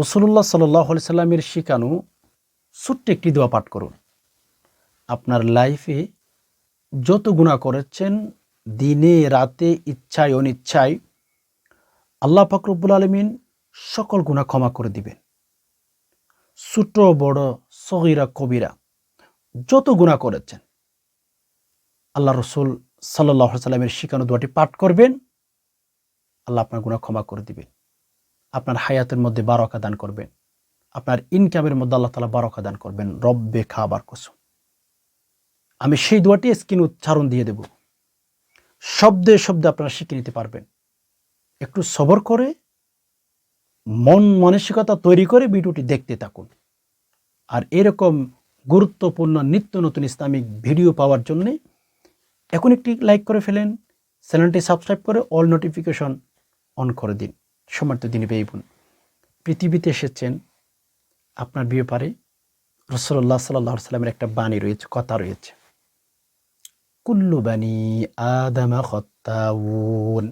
রসুল্লাহ সাল্লাহ সাল্লামের শিখানো ছোট্ট একটি দোয়া পাঠ করুন। আপনার লাইফে যত গুণা করেছেন, দিনে, রাতে, ইচ্ছায়, অনিচ্ছায়, আল্লাহ ফাকরুবুল আলমিন সকল গুণা ক্ষমা করে দিবেন। ছোট বড়, সগিরা, কবিরা, যত গুণা করেছেন, আল্লাহ রসুল সাল্লাহ সাল্লামের শিখানো দোয়াটি পাঠ করবেন, আল্লাহ আপনার গুণা ক্ষমা করে দিবেন। আপনার হায়াতের মধ্যে বারকা দান করবেন। আপনার ইনকামের মধ্যে আল্লাহ তালা বারকা দান করবেন। রব্বে খাবার কসম। আমি সেই দোয়াটি স্ক্রিন উচ্চারণ দিয়ে দেব। শব্দে শব্দে আপনারা শিখে নিতে পারবেন। একটু সবর করে, মন মানসিকতা তৈরি করে ভিডিওটি দেখতে থাকুন। আর এরকম গুরুত্বপূর্ণ নিত্য নতুন ইসলামিক ভিডিও পাওয়ার জন্যে এখন একটি লাইক করে ফেলেন, চ্যানেলটি সাবস্ক্রাইব করে অল নোটিফিকেশন অন করে দিন। সমর্থ দিনে পেয়ে বোন। পৃথিবীতে এসেছেন আপনার ব্যাপারে রসল্লাহ সাল্লাহ সাল্লামের একটা বাণী রয়েছে, কথা রয়েছে। কুল্লু বানি আদামা খত্তাউন।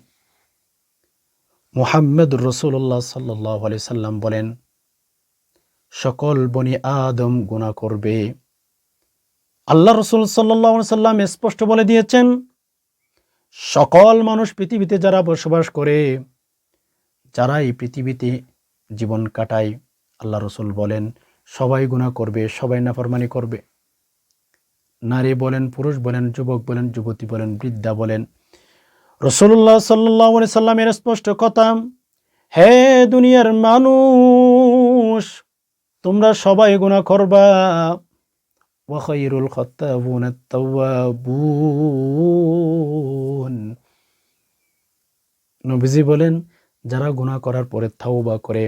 মুহাম্মদ রসুল্লাহ সাল্লাহ সাল্লাম বলেন, সকল বনি আদম গুণা করবে। আল্লাহ রসুল সাল্লাহ সাল্লাম স্পষ্ট বলে দিয়েছেন, সকল মানুষ পৃথিবীতে যারা বসবাস করে যারা এই পৃথিবীতে জীবন কাটায়, আল্লাহ রসুল বলেন, সবাই গুণা করবে, সবাই নাফরমানি করবে। নারী বলেন, পুরুষ বলেন, যুবক বলেন, যুবতী বলেন, বৃদ্ধা বলেন রসুল্লাহ সাল্লাহ সাল্লামের স্পষ্ট কথা, হে দুনিয়ার মানুষ, তোমরা সবাই গুণা করবা। ওয়াখাইরুল খত্তাবুন আত-তাওয়াবুন নবীজি বলেন যারা গুণা করার পরে তাওবা করে,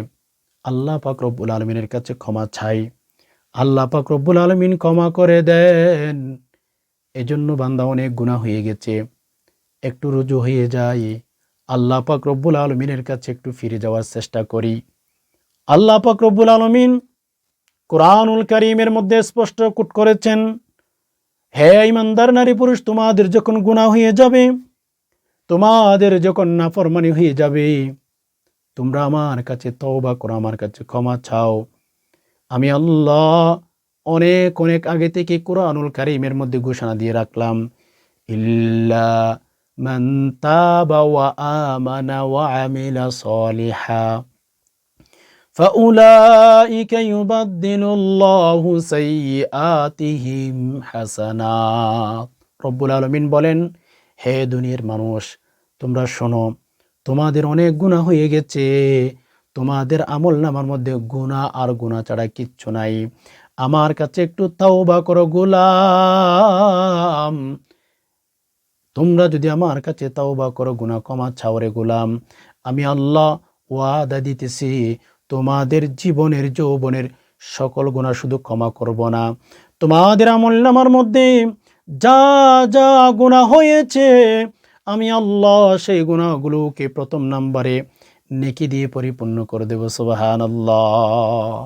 আল্লাহ পাক রব্বুল আলমিনের কাছে ক্ষমা চাই। আল্লাহ পাক রব্বুল আলমিন ক্ষমা করে দেন। এজন্য বান্দা অনেক গুণা হয়ে গেছে। একটু রুজু হয়ে যায় আল্লাহ পাক রব্বুল আলমিনের কাছে একটু ফিরে যাওয়ার চেষ্টা করি। আল্লাহ পাক রব্বুল আলমিন কোরআনুল করিমের মধ্যে স্পষ্ট কুট করেছেন, হে ইমানদার নারী পুরুষ, তোমাদের যখন গুণা হয়ে যাবে তোমাদের যখন নাফরমানি হয়ে যাবে তোমরা আমার কাছে তওবা করো আমার কাছে ক্ষমা চাও আমি আল্লাহ অনেক অনেক আগে থেকে কোরআনুল কারিমের মধ্যে ঘোষণা দিয়ে রাখলাম ইল্লা মান তাবা ওয়া আমানা ওয়া আমিলা সলিহা فأولئك يبدل الله سيئاتهم حسنات রব্বুল আলমিন বলেন হে দুনিয়ার মানুষ, তোমরা শোনো, তোমাদের অনেক গুণা হয়ে গেছে। তোমাদের আমল নামার মধ্যে গুণা আর গুণা ছাড়া কিচ্ছু নাই। আমার কাছে একটু তাও বা করো গোলাম। তোমরা যদি আমার কাছে তাও বা করো, গুণা কমা ছাওরে গোলাম। আমি আল্লাহ ওয়াদা দিতেছি, তোমাদের জীবনের, যৌবনের সকল গুণা শুধু ক্ষমা করব না। তোমাদের আমল নামার মধ্যে যা যা গুণা হয়েছে, আমি আল্লাহ সেই গুণাগুলোকে প্রথম নাম্বারে নেকি দিয়ে পরিপূর্ণ করে দেব সুবাহান আল্লাহ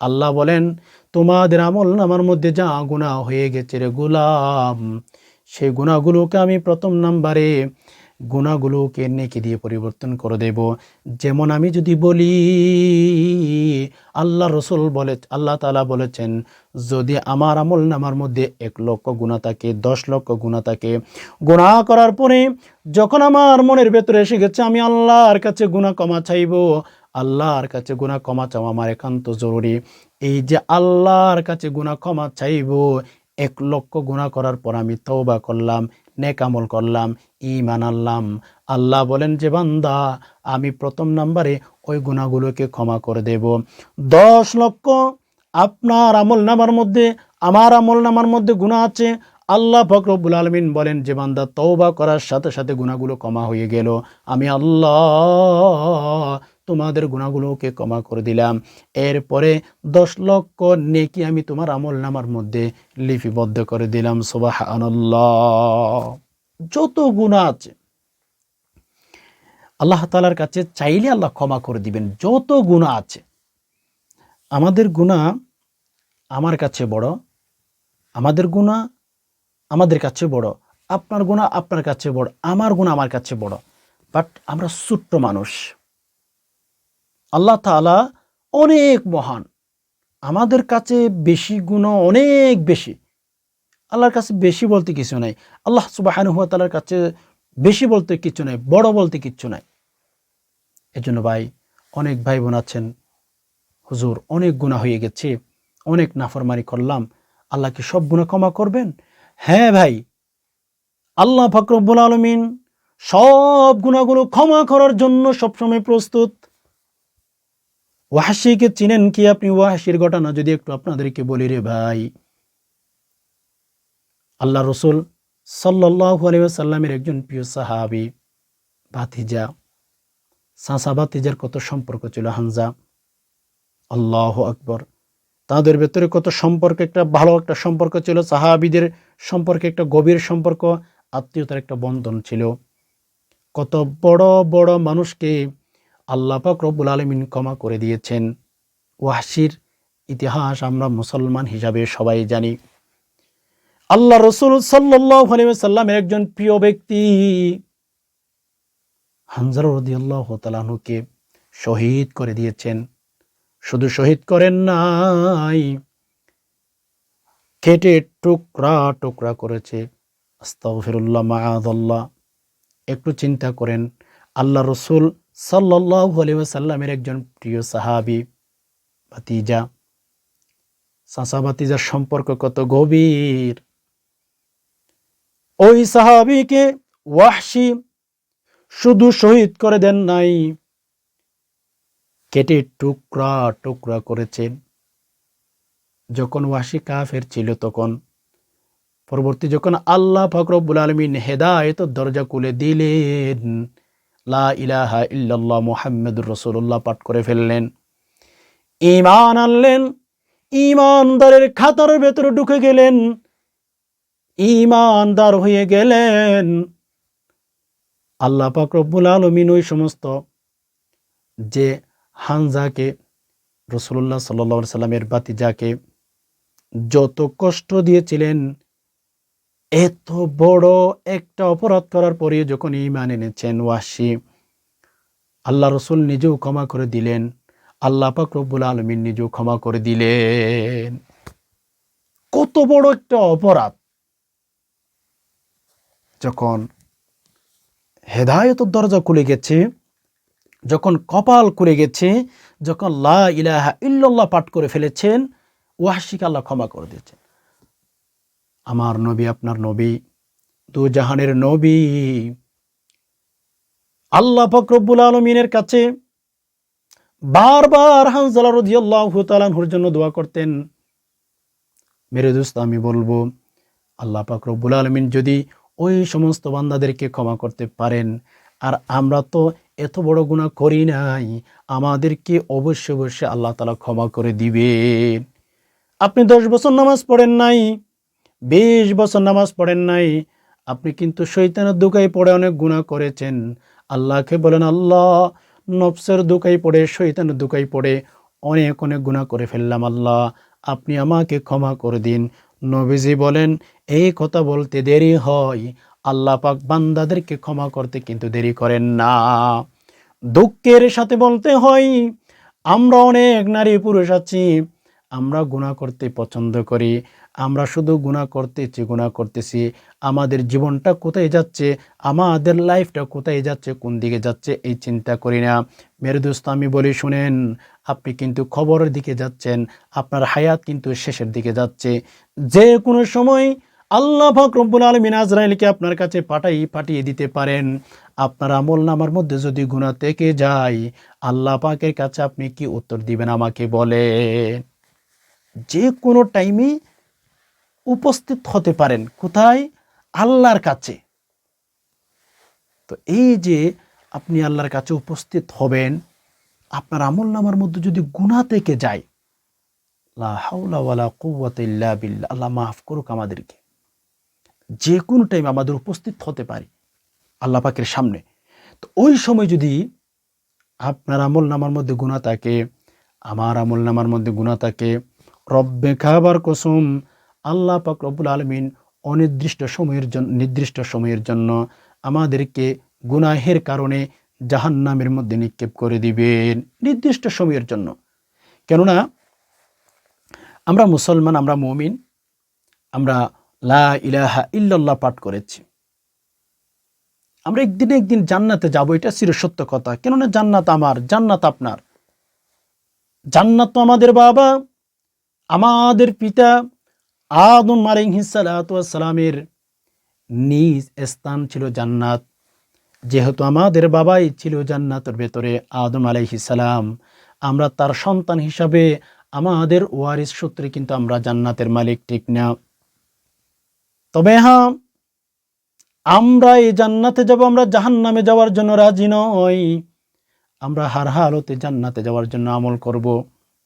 আল্লাহ বলেন, তোমাদের আমল আমার মধ্যে যা গুণা হয়ে গেছে রে গুলাম, সেই গুণাগুলোকে আমি প্রথম নাম্বারে গুণাগুলোকে নেকি দিয়ে পরিবর্তন করে দেব। যেমন আমি যদি বলি, আল্লাহ রসুল বলে, আল্লাহ তালা বলেছেন, যদি আমার আমল নামার মধ্যে এক লক্ষ গুণা থাকে, দশ লক্ষ গুণা থাকে, গুণা করার পরে যখন আমার মনের ভেতরে এসে গেছে, আমি আল্লাহর কাছে গুণা কমা চাইব। আল্লাহর কাছে গুণা ক্ষমা চাওয়া আমার একান্ত জরুরি। এই যে আল্লাহর কাছে গুণা ক্ষমা চাইব এক লক্ষ গুণা করার পর আমি তওবা করলাম, নেক আমল করলাম ইমান আনলাম। আল্লাহ বলেন, যে বান্দা, আমি প্রথম নাম্বারে ওই গুণাগুলোকে ক্ষমা করে দেব। দশ লক্ষ আপনার আমল নামার মধ্যে, আমার আমল নামার মধ্যে গুণা আছে। আল্লাহ ফকরবুল আলমিন বলেন, যে বান্দা তৌবা করার সাথে সাথে গুণাগুলো ক্ষমা হয়ে গেল। আমি আল্লাহ তোমাদের গুণাগুলোকে ক্ষমা করে দিলাম। এরপরে দশ লক্ষ নেকি আমি তোমার আমল নামার মধ্যে লিপিবদ্ধ করে দিলাম। সোবাহ যত গুণা আছে, আল্লাহ তালার কাছে চাইলে আল্লাহ ক্ষমা করে দিবেন। যত গুণা আছে, আমাদের গুণা আমার কাছে বড়, আমাদের গুণা আমাদের কাছে বড়, আপনার গুণা আপনার কাছে বড়, আমার গুণা আমার কাছে বড়। বাট আমরা ছোট্ট মানুষ। আল্লাহ তালা অনেক মহান। আমাদের কাছে বেশি গুণ অনেক বেশি। আল্লাহর কাছে বেশি বলতে কিছু নাই। আল্লাহ সুবাহানুয়া তালার কাছে বেশি বলতে কিছু নাই, বড় বলতে কিচ্ছু নাই। এজন্য ভাই, অনেক ভাই বোন আছেন। হুজুর, অনেক গুণা হয়ে গেছে। অনেক নাফরমারি করলাম। আল্লাহ কি সব গুণা ক্ষমা করবেন? হ্যাঁ ভাই। আল্লাহ ফাকরবুল আলমিন সব গুণাগুলো ক্ষমা করার জন্য সবসময় প্রস্তুত। ওয়াহাসিকে চিনেন কি আপনি? ওয়াহাসির ঘটনা যদি একটু আপনাদেরকে বলি রে ভাই। আল্লাহ রসুল সাল্লাহ আলিয়াল্লামের একজন প্রিয় সাহাবি ভাতিজা সাঁসা ভাতিজার কত সম্পর্ক ছিল হানজা? আল্লাহ আকবর। তাদের ভেতরে কত সম্পর্ক, একটা ভালো একটা সম্পর্ক ছিল, সাহাবিদের সম্পর্কে একটা গভীর সম্পর্ক, আত্মীয়তার একটা বন্ধন ছিল। কত বড় বড় মানুষকে আল্লাহ পাক রব্বুল আলমিন ক্ষমা করে দিয়েছেন। ওয়াসির ইতিহাস আমরা মুসলমান হিসাবে সবাই জানি। আল্লাহ রসুল সাল্লামের একজন প্রিয় ব্যক্তি হানজার রদি তালাহুকে শহীদ করে দিয়েছেন। শুধু শহীদ করেন নাই, কেটে টুকরা টুকরা করেছে। আস্তাগফিরুল্লাহ, মাআদাল্লাহ। একটু চিন্তা করেন, আল্লাহ রসুল সাল্লাহ সাল্লামের একজন প্রিয় সাহাবি ভাতিজা। সাসা ভাতিজার সম্পর্ক কত গভীর। ওই সাহাবিকে ওয়াহশি শুধু শহীদ করে দেন নাই, কেটে টুকরা টুকরা করেছেন। যখন ওয়াসি কাফের ছিল তখন, পরবর্তী যখন আল্লাহ ফকরবুল আলমিন হেদায়ত দরজা খুলে দিলেন লা ইলাহা ইল্লাল্লাহ মুহাম্মদুর রসুল্লাহ পাঠ করে ফেললেন। ইমান আনলেন ইমানদারের খাতার ভেতরে ঢুকে গেলেন ইমানদার হয়ে গেলেন। আল্লাহ পাক রব্বুল আলমিন ওই সমস্ত যে হানজাকে রসুল্লাহ সাল্লা সাল্লামের বাতিজাকে যত কষ্ট দিয়েছিলেন এত বড় একটা অপরাধ করার পরে যখন ইমান এনেছেন ওয়াসি, আল্লাহ রসুল নিজেও ক্ষমা করে দিলেন, আল্লাহ পাক রব্বুল আলমিন নিজেও ক্ষমা করে দিলেন। কত বড় একটা অপরাধ। যখন হেদায়ত দরজা খুলে গেছে, যখন কপাল খুলে গেছে, যখন লা ইলাহা ইল্লাল্লাহ পাঠ করে ফেলেছেন, ওয়াসিকে আল্লাহ ক্ষমা করে দিয়েছেন। আমার নবী আপনার নবী, দু জাহানের নবী। আল্লাহ ফকরবুল আলমিনের কাছে বারবার হানজালা রদিয়াল্লাহু তালানহুর জন্য দোয়া করতেন। মেরে দোস্ত, আমি বলব, আল্লাহ পাক রব্বুল আলমিন যদি ওই সমস্ত বান্দাদেরকে ক্ষমা করতে পারেন, আর আমরা তো এত বড় গুণা করি নাই, আমাদেরকে অবশ্যই অবশ্যই আল্লাহ তালা ক্ষমা করে দিবেন। আপনি দশ বছর নামাজ পড়েন নাই বিশ বছর নামাজ পড়েন নাই, আপনি কিন্তু শৈতানের দুকাই পড়ে অনেক গুণা করেছেন। আল্লাহকে বলেন, আল্লাহ, নফসের দুকাই পড়ে শৈতানের দুকাই পড়ে অনেক অনেক গুণা করে ফেললাম, আল্লাহ। আপনি আমাকে ক্ষমা করে দিন। নবীজি বলেন, এই কথা বলতে দেরি হয়। আল্লাহ পাক বান্দাদেরকে ক্ষমা করতে কিন্তু দেরি করেন না। দুঃখের সাথে বলতে হয়, আমরা অনেক নারী পুরুষ আছি। আমরা গুণা করতে পছন্দ করি, আমরা শুধু গুণা করতেছি গুণা করতেছি, আমাদের জীবনটা কোথায় যাচ্ছে, আমাদের লাইফটা কোথায় যাচ্ছে, কোন দিকে যাচ্ছে, এই চিন্তা করি না। মেরে দোস্ত, আমি বলি, শুনেন, আপনি কিন্তু খবরের দিকে যাচ্ছেন, আপনার হায়াত কিন্তু শেষের দিকে যাচ্ছে। যে কোনো সময় আল্লাহ ফকরবুল আলমিন আজরাইলকে আপনার কাছে পাঠাই, পাঠিয়ে দিতে পারেন। আপনার আমল নামার মধ্যে যদি গুণা থেকে যায়, আল্লাহ পাকের কাছে আপনি কি উত্তর দিবেন আমাকে বলে যে কোনো টাইমে উপস্থিত হতে পারেন। কোথায়? আল্লাহর কাছে। তো এই যে আপনি আল্লাহর কাছে উপস্থিত হবেন, আপনার আমল নামার মধ্যে যদি গুণা থেকে যায় আল্লাহ মাফ করুক আমাদেরকে। যে কোনো টাইম আমাদের উপস্থিত হতে পারি আল্লাহ পাকের সামনে। তো ওই সময় যদি আপনার আমল নামার মধ্যে গুণা থাকে, আমার আমল নামার মধ্যে গুণা থাকে রব্বে খাবার কসম, আল্লাহ পাক রব্বুল আলমিন অনির্দিষ্ট সময়ের জন্য নির্দিষ্ট সময়ের জন্য আমাদেরকে গুনাহের কারণে জাহান্নামের মধ্যে নিক্ষেপ করে দিবেন, নির্দিষ্ট সময়ের জন্য। কেননা আমরা মুসলমান, আমরা মমিন, আমরা লা ইলাহা ইল্লাল্লাহ পাঠ করেছি। আমরা একদিন একদিন জান্নাতে যাব, এটা চিরসত্য কথা। কেননা জান্নাত আমার, জান্নাত আপনার। জান্নাত তো আমাদের বাবা আমাদের পিতা আদম সালামের নিজ স্থান ছিল জান্নাত। যেহেতু আমাদের বাবাই ছিল জান্নাতের ভেতরে আদম সালাম, আমরা তার সন্তান হিসাবে আমাদের ওয়ারিস সূত্রে কিন্তু আমরা জান্নাতের মালিক, ঠিক না? তবে হ্যাঁ আমরা এই জান্নাতে যাব, আমরা জাহান নামে যাওয়ার জন্য রাজি নই। আমরা হার হালতে জান্নাতে যাওয়ার জন্য আমল করব,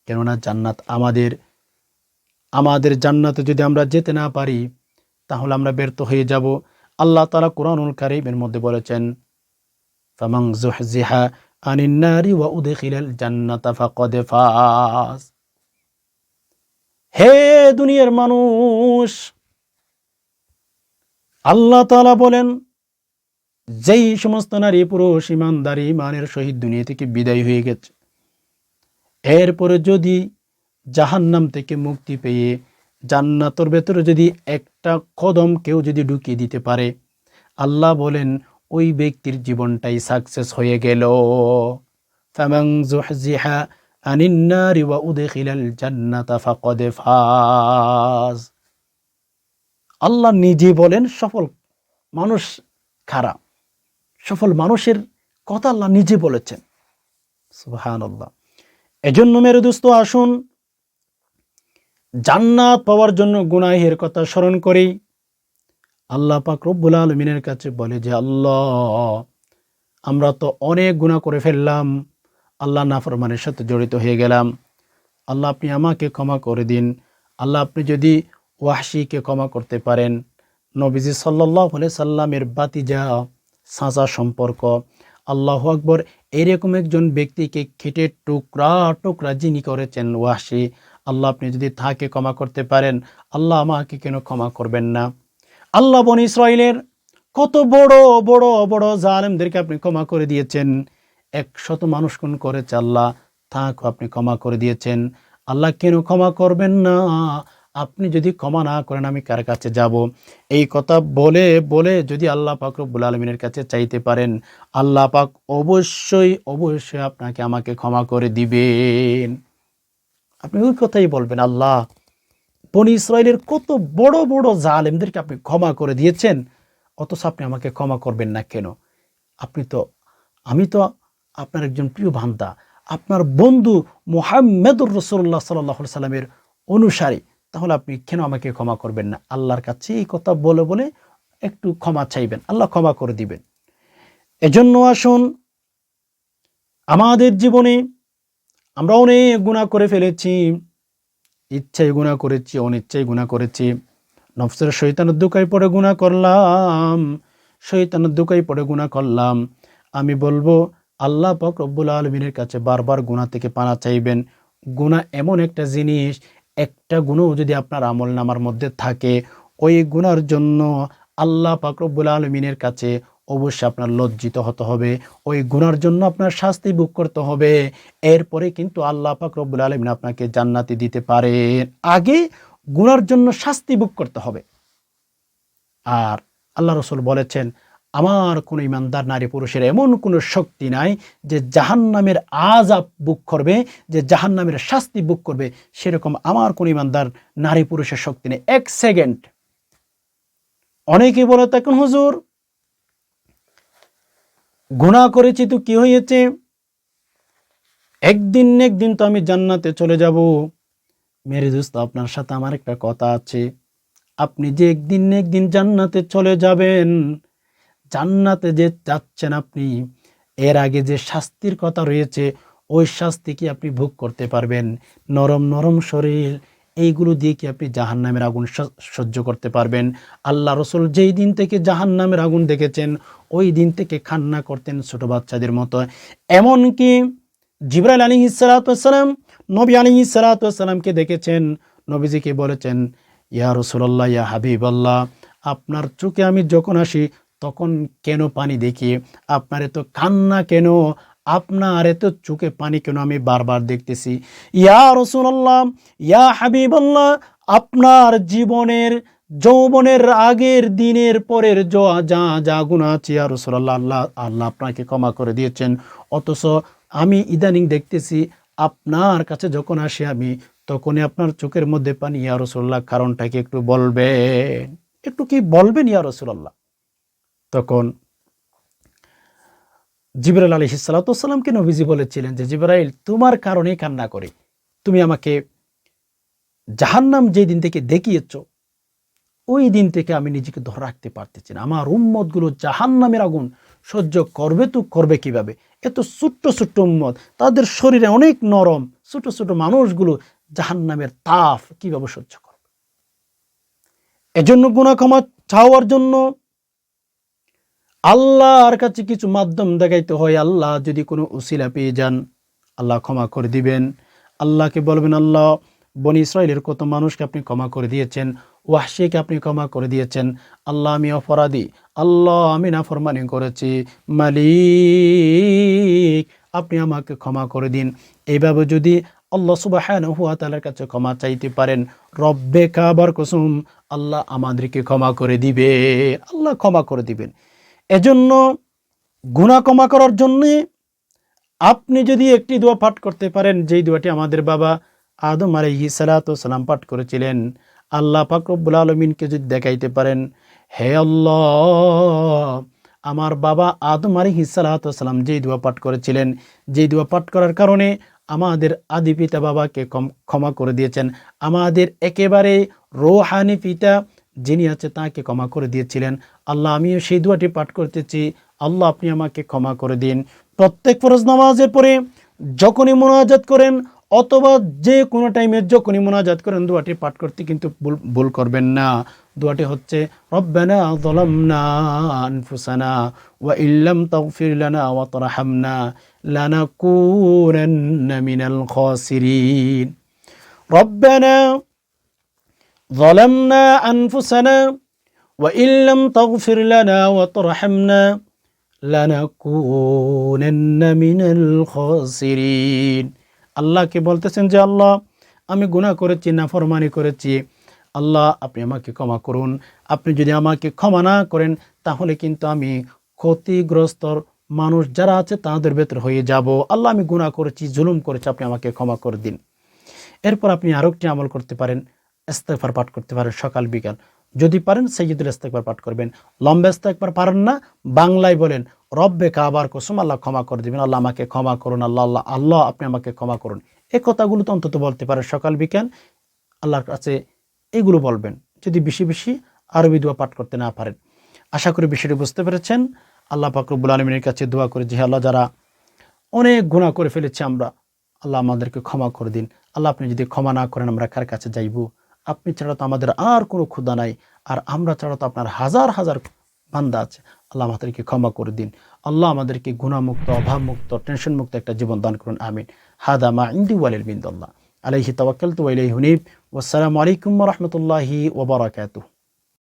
কেননা জান্নাত আমাদের আমাদের জান্নাতে যদি আমরা যেতে না পারি, তাহলে আমরা ব্যর্থ হয়ে যাব। আল্লাহ তালা কোরআনুল কারিমের মধ্যে বলেছেন ফামাং জুহজিহা আনিন নারি ওয়া উদখিলাল জান্নাতা ফাকাদ ফাজ। হে দুনিয়ার মানুষ, আল্লাহ তালা বলেন, যেই সমস্ত নারী, পুরুষ, ইমানদারি, ইমানের সহিত দুনিয়া থেকে বিদায় হয়ে গেছে। এরপরে যদি জাহান্নাম থেকে মুক্তি পেয়ে জান্নাতর ভেতরে যদি একটা কদম কেউ যদি ঢুকিয়ে দিতে পারে, আল্লাহ বলেন, ওই ব্যক্তির জীবনটাই সাকসেস হয়ে গেল। জান্নাতা ফাজ। আল্লাহ নিজে বলেন, সফল মানুষ খারাপ। সফল মানুষের কথা আল্লাহ নিজে বলেছেন। সুহান আল্লাহ এজন্য মেরে দোস্ত, আসুন জান্নাত পাওয়ার জন্য গুনাহের কথা স্মরণ করি আল্লাহ পাক রব্বুল আলমিনের কাছে বলে যে, আল্লাহ, আমরা তো অনেক গুণা করে ফেললাম, আল্লাহ নাফরমানের সাথে জড়িত হয়ে গেলাম। আল্লাহ, আপনি আমাকে ক্ষমা করে দিন। আল্লাহ, আপনি যদি ওয়াহশিকে ক্ষমা করতে পারেন, নবীজি সাল্লাহ সাল্লামের বাতিজা সাঁচা সম্পর্ক, আল্লাহ আকবর, এরকম একজন ব্যক্তিকে খেটে টুকরা টুকরা যিনি করেছেন ওয়াহশি আল্লাহ আপনি যদি তাকে ক্ষমা করতে পারেন, আল্লাহ আমাকে কেন ক্ষমা করবেন না? আল্লাহ বন ইসরায়েলের কত বড় বড় বড় জালেমদেরকে আপনি ক্ষমা করে দিয়েছেন। একশত মানুষ কোন করেছে আল্লাহ তাকে আপনি ক্ষমা করে দিয়েছেন। আল্লাহ কেন ক্ষমা করবেন না? আপনি যদি ক্ষমা না করেন, আমি কার কাছে যাব? এই কথা বলে বলে যদি আল্লাহ পাক রব্বুল আলমিনের কাছে চাইতে পারেন, আল্লাহ পাক অবশ্যই অবশ্যই আপনাকে আমাকে ক্ষমা করে দিবেন। আপনি ওই কথাই বলবেন, আল্লাহ, বনি ইসরায়েলের কত বড় বড় জালেমদেরকে আপনি ক্ষমা করে দিয়েছেন, অথচ আপনি আমাকে ক্ষমা করবেন না কেন? আপনি তো, আমি তো আপনার একজন প্রিয় ভান্তা আপনার বন্ধু মোহাম্মদুর রসুল্লাহ সাল্লাহ সাল্লামের অনুসারী। তাহলে আপনি কেন আমাকে ক্ষমা করবেন না? আল্লাহর কাছে এই কথা বলে বলে একটু ক্ষমা চাইবেন। আল্লাহ ক্ষমা করে দিবেন। এজন্য আসুন, আমাদের জীবনে আমরা অনেক গুণা করে ফেলেছি, ইচ্ছায় গুণা করেছি, অনিচ্ছায় গুণা করেছি। নফসের শৈতানের দুকাই পড়ে গুণা করলাম শৈতানের দুকাই পড়ে গুণা করলাম। আমি বলব, আল্লাহ পাক রব্বুল আলমিনের কাছে বারবার গুণা থেকে পানা চাইবেন। গুণা এমন একটা জিনিস, একটা গুণও যদি আপনার আমল নামার মধ্যে থাকে, ওই গুণার জন্য আল্লাহ পাকরব্বুল আলমিনের কাছে অবশ্যই আপনার লজ্জিত হতে হবে, ওই গুনার জন্য আপনার শাস্তি বুক করতে হবে। এরপরে কিন্তু আল্লাহ পাকরব্বুল আলমিন আপনাকে জান্নাতি দিতে পারেন আগে গুনার জন্য শাস্তি বুক করতে হবে। আর আল্লাহ রসুল বলেছেন, আমার কোনো ইমানদার নারী পুরুষের এমন কোনো শক্তি নাই যে জাহান নামের আজাব বুক করবে, যে জাহান নামের শাস্তি বুক করবে। সেরকম আমার কোনো ইমানদার নারী পুরুষের শক্তি নেই। এক সেকেন্ড। অনেকে বলে থাকেন, হুজুর গুণা করেছি তো কি হয়েছে? একদিন একদিন তো আমি জান্নাতে চলে যাব। মেরে দোস্ত, আপনার সাথে আমার একটা কথা আছে। আপনি যে একদিন একদিন জান্নাতে চলে যাবেন, জান্নাতে যে যাচ্ছেন আপনি, এর আগে যে শাস্তির কথা রয়েছে, ওই শাস্তি কি আপনি ভোগ করতে পারবেন? নরম নরম শরীর এইগুলো দিয়ে কি আপনি জাহান নামের আগুন সহ্য করতে পারবেন? আল্লাহ রসুল যেই দিন থেকে জাহান নামের আগুন দেখেছেন, ওই দিন থেকে খান্না করতেন ছোট বাচ্চাদের মতো। এমনকি জিবরাইল আলী ইসালাতাম নবী আলী ইসালাতামকে দেখেছেন। নবীজিকে বলেছেন, ইয়া রসুল্লাহ ইয়া হাবিব আল্লাহ আপনার চোখে আমি যখন আসি, তখন কেন পানি দেখি? আপনার এত কান্না কেন? আপনার এত চোখে পানি কেন আমি বারবার দেখতেছি? ইয়া রসুল্লাহ ইয়া হাবিবাল্লাহ, আপনার জীবনের, যৌবনের আগের দিনের পরের যা যা গুণা আছে, ইয়া রসুল্লাহ আল্লাহ আল্লাহ আপনাকে ক্ষমা করে দিয়েছেন। অথচ আমি ইদানিং দেখতেছি, আপনার কাছে যখন আসি আমি, তখনই আপনার চোখের মধ্যে পানি, ইয়া রসুল্লাহ কারণটা কি একটু বলবেন? একটু কি বলবেন, ইয়া রসুল্লাহ তখন জিবরাইল আলী সালাতামকে নবীজি বলেছিলেন যে, জিবরাইল, তোমার কারণেই কান্না করি। তুমি আমাকে জাহান্নাম যে দিন থেকে দেখিয়েছ, ওই দিন থেকে আমি নিজেকে ধরে রাখতে পারতেছি না। আমার উম্মতগুলো জাহান্নামের আগুন সহ্য করবে তো করবে কীভাবে? এত ছোট্ট ছোট্ট উম্মত, তাদের শরীরে অনেক নরম ছোট ছোট মানুষগুলো জাহান্নামের তাপ কীভাবে সহ্য করবে? এজন্য গুণা ক্ষমা চাওয়ার জন্য আল্লাহর কাছে কিছু মাধ্যম দেখাইতে হয়, আল্লাহ যদি কোনো উসিলা পেয়ে যান, আল্লাহ ক্ষমা করে দিবেন। আল্লাহকে বলবেন, আল্লাহ, বনি ইসরায়েলের কত মানুষকে আপনি ক্ষমা করে দিয়েছেন, ওয়াহশিকে আপনি ক্ষমা করে দিয়েছেন। আল্লাহ, আমি অপরাধী। আল্লাহ, আমি নাফরমানি করেছি। মালিক, আপনি আমাকে ক্ষমা করে দিন। এইভাবে যদি আল্লাহ সুবাহ হুয়া তালার কাছে ক্ষমা চাইতে পারেন, রব্বে কাবার কুসুম, আল্লাহ আমাদেরকে ক্ষমা করে দিবে। আল্লাহ ক্ষমা করে দিবেন। এজন্য গুণা ক্ষমা করার জন্যে আপনি যদি একটি দোয়া পাঠ করতে পারেন, যেই দোয়াটি আমাদের বাবা আদম আলহি সালাম পাঠ করেছিলেন, আল্লাহ পাকরবুল আলমিনকে যদি দেখাইতে পারেন, হে আল্লাহ, আমার বাবা আদম আলী সালাম যেই দোয়া পাঠ করেছিলেন, যেই দোয়া পাঠ করার কারণে আমাদের আদি পিতা বাবাকে ক্ষমা করে দিয়েছেন। আমাদের একেবারে রোহানি পিতা যিনি আছে তাকে ক্ষমা করে দিয়েছিলেন। আল্লাহ, আমিও সেই দোয়াটি পাঠ করতেছি। আল্লাহ, আপনি আমাকে ক্ষমা করে দিন। প্রত্যেক ফরজ নামাজের পরে যখনই মোনাজাত করেন, অথবা যে কোনো টাইমে যখনই মোনাজাত করেন, দোয়াটি পাঠ করতে কিন্তু ভুল ভুল করবেন না। দোয়াটি হচ্ছে, রব্বানা আনফুসানা ওয়া লানা ظلمنا أنفسنا وإن لم تغفر لنا وترحمنا لنكونن من الخاسرين আল্লাহকে বলতেছেন যে আল্লাহ আমি গুনাহ করেছি না ফরমানি করেছি আল্লাহ আপনি আমাকে ক্ষমা করুন আপনি যদি আমাকে ক্ষমা না করেন তাহলে কিন্তু আমি ক্ষতিগ্রস্তর মানুষ যারা আছে তাদের ভেতর হয়ে যাব আল্লাহ আমি গুনাহ করেছি জুলুম করেছি আপনি আমাকে ক্ষমা করে দিন এরপর আপনি আরও একটি আমল করতে পারেন ইস্তেকবার পাঠ করতে পারেন সকাল, বিকাল। যদি পারেন সৈয়দুল ইস্তেকবার পাঠ করবেন। লম্বা ইস্তেকবার পারেন না, বাংলায় বলেন, রব্বে কাবার কুসুম, আল্লাহ ক্ষমা করে দিবেন। আল্লাহ আমাকে ক্ষমা করুন, আল্লাহ আল্লাহ আল্লাহ আপনি আমাকে ক্ষমা করুন। এই কথাগুলো তো অন্তত বলতে পারেন সকাল, বিকাল। আল্লাহর কাছে এগুলো বলবেন, যদি বেশি বেশি আরবি দোয়া পাঠ করতে না পারেন। আশা করি বিষয়টি বুঝতে পেরেছেন। আল্লাহ ফাকরবুল আলমিনের কাছে দোয়া করে যে আল্লাহ, যারা অনেক গুণা করে ফেলেছি, আমরা আল্লাহ আমাদেরকে ক্ষমা করে দিন। আল্লাহ আপনি যদি ক্ষমা না করেন, আমরা কার কাছে যাইব? আপনি ছাড়া তো আমাদের আর কোনো ক্ষুদা নাই, আর আমরা ছাড়া তো আপনার হাজার হাজার বান্দা আছে। আল্লাহ আমাদেরকে ক্ষমা করে দিন। আল্লাহ আমাদেরকে গুণামুক্ত অভাবমুক্ত টেনশন মুক্ত একটা জীবন দান করুন, আমিন। হাদা মা ইন্দি ওয়ালিল বিন্দুল্লাহ আলাইহি তাওয়াক্কালতু ওয়া ইলাইহি হুনিব ওয়াসসালামু আলাইকুম রাহমাতুল্লাহি বারাকাতুহু।